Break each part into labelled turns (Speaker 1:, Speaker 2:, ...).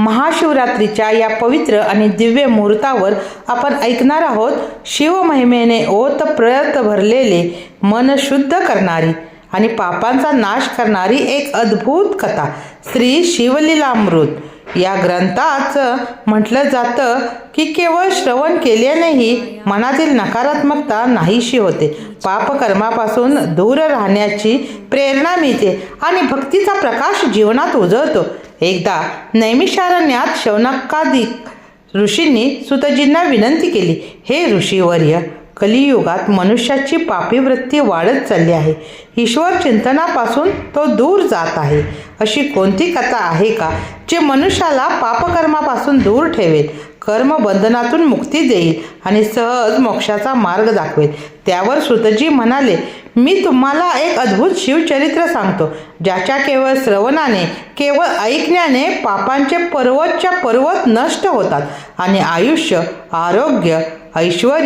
Speaker 1: महाशिवरात्रीच्या या पवित्र आणि दिव्य मुहूर्तावर आपण ऐकणार आहोत शिवमहिमेने ओत प्रयत भरलेले मन शुद्ध करणारी आणि पापांचा नाश करणारी एक अद्भुत कथा श्री शिवलीलामृत. या ग्रंथाचं म्हटलं जातं की केवळ श्रवण केल्यानेही मनातील नकारात्मकता नाहीशी होते. पापकर्मापासून दूर राहण्याची प्रेरणा मिळते आणि भक्तीचा प्रकाश जीवनात उजळतो. एकदा नैमिषारण्यात शौनकादिक ऋषींनी सुतजींना विनंती केली हे ऋषीवर्य कलियुगात मनुष्याची पापीवृत्ती वाढत चालली आहे. ईश्वर चिंतनापासून तो दूर जात आहे. अशी कोणती कथा आहे का जे मनुष्याला पापकर्मापासून दूर ठेवेल? कर्मबंधनातून मुक्ती देईल आणि सहज मोक्षाचा मार्ग दाखवेल. त्यावर सुतजी म्हणाले मी तुम्हाला एक अद्भुत शिवचरित्र सांगतो ज्याच्या केवळ श्रवणाने केवळ ऐकण्याने पापांचे पर्वतच्या पर्वत नष्ट होतात आणि आयुष्य आरोग्य ऐश्वर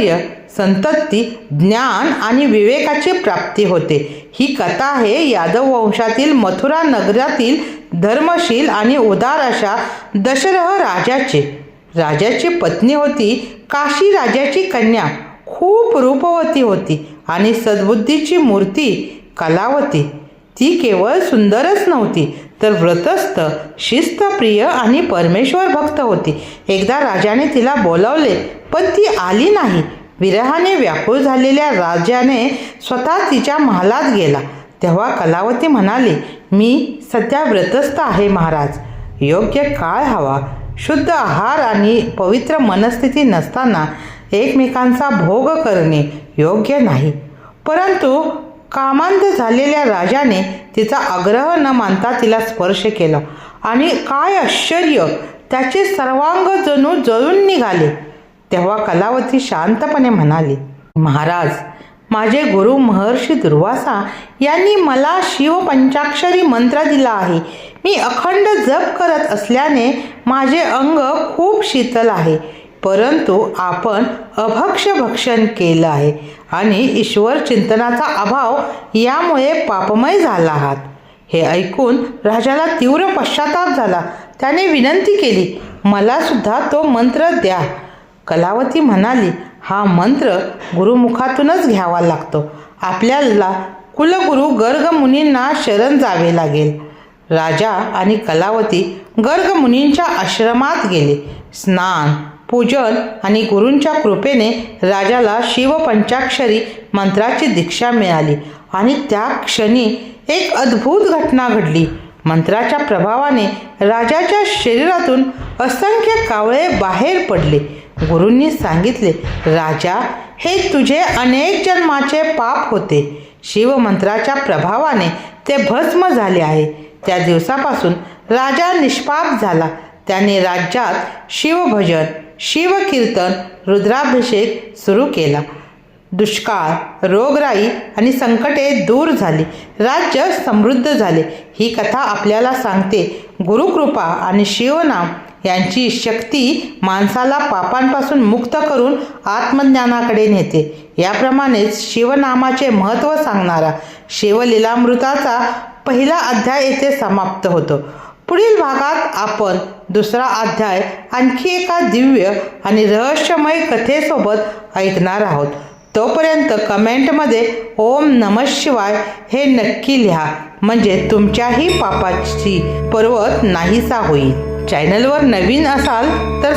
Speaker 1: संतती ज्ञान आणि विवेकाची प्राप्ती होते. ही कथा आहे यादव वंशातील मथुरा नगरातील धर्मशील आणि उदार अशा दशरह राजाचे. राजाची पत्नी होती. काशी राजाची कन्या. खूप रूपवती होती आणि सद्बुद्धीची मूर्ती कलावती. ती केवळ सुंदरच नव्हती तर व्रतस्थ शिस्तप्रिय आणि परमेश्वर भक्त होती. एकदा राजाने तिला बोलावले पण ती आली नाही. विरहाने व्याकुळ झालेल्या राजाने स्वतः तिच्या महालात गेला. तेव्हा कलावती म्हणाली मी सध्या व्रतस्थ आहे महाराज. योग्य काळ हवा. शुद्ध आहार आणि पवित्र मनस्थिती नसताना एकमेकांचा भोग करणे योग्य नाही. परंतु कामांत झालेल्या राजाने तिचा आग्रह न मानता तिला स्पर्श केला आणि काय आश्चर्य त्याचे सर्वांग जणू जळून निघाले. तेव्हा कलावती शांतपणे म्हणाली महाराज माझे गुरु महर्षी दुर्वासा यांनी मला शिव पंचाक्षरी मंत्र दिला आहे. मी अखंड जप करत असल्याने माझे अंग खूप शीतल आहे. परंतु आपण अभक्ष भक्षण केलं आहे आणि ईश्वर चिंतनाचा अभाव यामुळे पापमय झाला आहात. हे ऐकून राजाला तीव्र पश्चाताप झाला. त्याने विनंती केली मला सुद्धा तो मंत्र द्या. कलावती म्हणाली हा मंत्र गुरुमुखातूनच घ्यावा लागतो. आपल्याला कुलगुरू गर्ग मुनींना शरण जावे लागेल. राजा आणि कलावती गर्ग मुनींच्या आश्रमात गेले. स्नान पूजन आणि गुरूंच्या कृपेने राजाला शिवपंचाक्षरी मंत्राची दीक्षा मिळाली आणि त्या क्षणी एक अद्भुत घटना घडली. मंत्राच्या प्रभावाने राजाच्या शरीरातून असंख्य कावळे बाहेर पडले. गुरूंनी सांगितले राजा हे तुझे अनेक जन्माचे पाप होते. शिवमंत्राच्या प्रभावाने ते भस्म झाले आहे. त्या दिवसापासून राजा निष्पाप झाला. त्याने राज्यात शिवभजन शिवकीर्तन रुद्राभिषेक सुरू केला. दुष्काळ रोगराई आणि संकटे दूर झाली. राज्य समृद्ध झाले. ही कथा आपल्याला सांगते गुरुकृपा आणि शिवनाम. यांची शक्ती माणसाला पापांपासून मुक्त करून आत्मज्ञानाकडे नेते. याप्रमाणेच शिवनामाचे महत्त्व सांगणारा शिवलीलामृताचा पहिला अध्याय येथे समाप्त होतो. पुढील भागात आपण दुसरा अध्याय आणखी एका दिव्य आणि रहस्यमय कथेसोबत ऐकणार आहोत. तोपर्यंत कमेंटमध्ये ओम नम शिवाय हे नक्की लिहा. म्हणजे तुमच्याही पापाची पर्वत नाहीसा होईल. चॅनलवर नवीन असाल तर